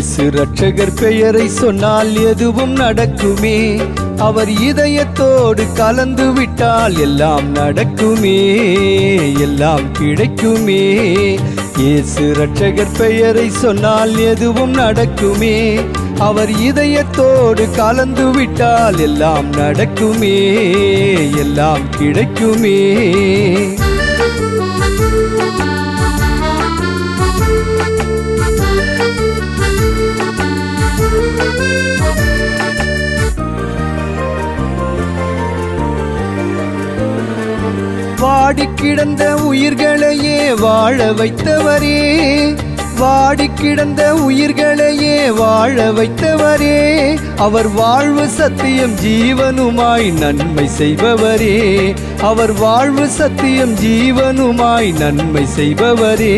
இயேசு ரட்சகர் பெயரை சொன்னால் எதுவும் நடக்குமே. அவர் இதயத்தோடு கலந்து விட்டால் எல்லாம் நடக்குமே. எல்லாம் கிடைக்குமே. இயேசு ரட்சகர் பெயரை சொன்னால் எதுவும் நடக்குமே. அவர் இதயத்தோடு கலந்து விட்டால் எல்லாம் நடக்குமே. எல்லாம் கிடைக்குமே. வாடி கிடந்த உயிர்களையே வாழ வைத்தவரே. வாடி கிடந்த உயிர்களையே வாழ வைத்தவரே. அவர் வாழ்வு சத்தியம் ஜீவனுமாய் நன்மை செய்பவரே. அவர் வாழ்வு சத்தியம் ஜீவனுமாய் நன்மை செய்பவரே.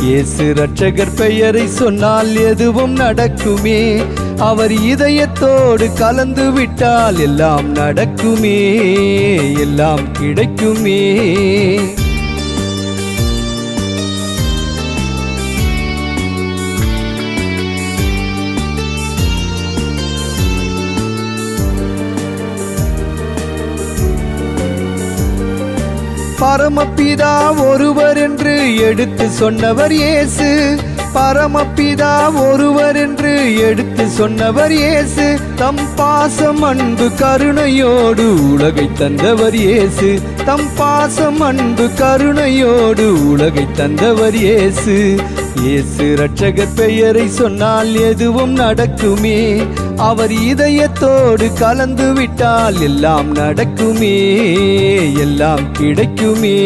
இயேசு ரட்சகர் பெயரை சொன்னால் எதுவும் நடக்குமே. அவர் இதயத்தோடு கலந்து விட்டால் எல்லாம் நடக்குமே. எல்லாம் கிடைக்குமே. பரமபிதா ஒருவர் என்று எடுத்து சொன்னவர் இயேசு. பரமபிதா ஒருவர் என்று எடுத்து சொன்னவர் இயேசு. தம் பாசம் அன்பு கருணையோடு உலகை தந்தவர் இயேசு. தம் பாசம் அன்பு கருணையோடு உலகை தந்தவர் இயேசு. இயேசு ரட்சகர் பெயரை சொன்னால் எதுவும் நடக்குமே. அவர் இதயத்தோடு கலந்து விட்டால் எல்லாம் நடக்குமே. எல்லாம் கிடைக்குமே.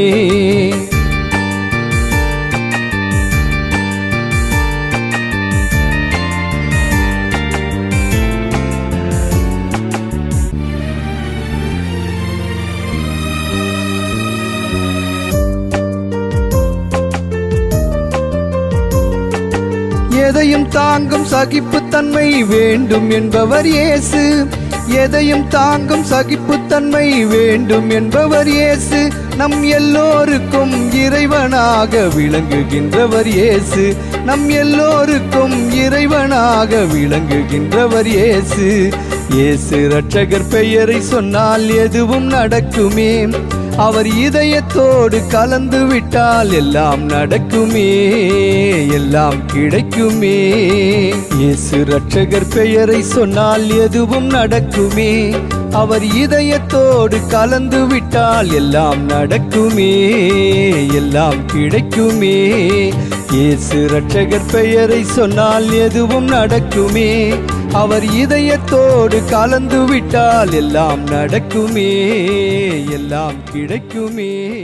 எதையும் தாங்கும் சகிப்புத்தன்மை வேண்டும் என்பவர் இயேசு. எதையும் தாங்கும் சகிப்புத்தன்மை வேண்டும் என்பவர் இயேசு. நம் எல்லோருக்கும் இறைவனாக விளங்குகின்றவர் இயேசு. நம் எல்லோருக்கும் இறைவனாக விளங்குகின்றவர் இயேசு. இயேசு ரட்சகர் பெயரை சொன்னால் எதுவும் நடக்குமே. அவர் இதயத்தோடு கலந்து விட்டால் எல்லாம் நடக்குமே எல்லாம் கிடைக்குமே. இயேசு ரட்சகர் பெயரை சொன்னால் எதுவும் நடக்குமே. அவர் இதயத்தோடு கலந்து விட்டால் எல்லாம் நடக்குமே எல்லாம் கிடைக்குமே. இயேசு ரட்சகர் பெயரை சொன்னால் எதுவும் நடக்குமே. அவர் இதயத்தோடு கலந்து விட்டால் எல்லாம் நடக்குமே. எல்லாம் கிடைக்குமே.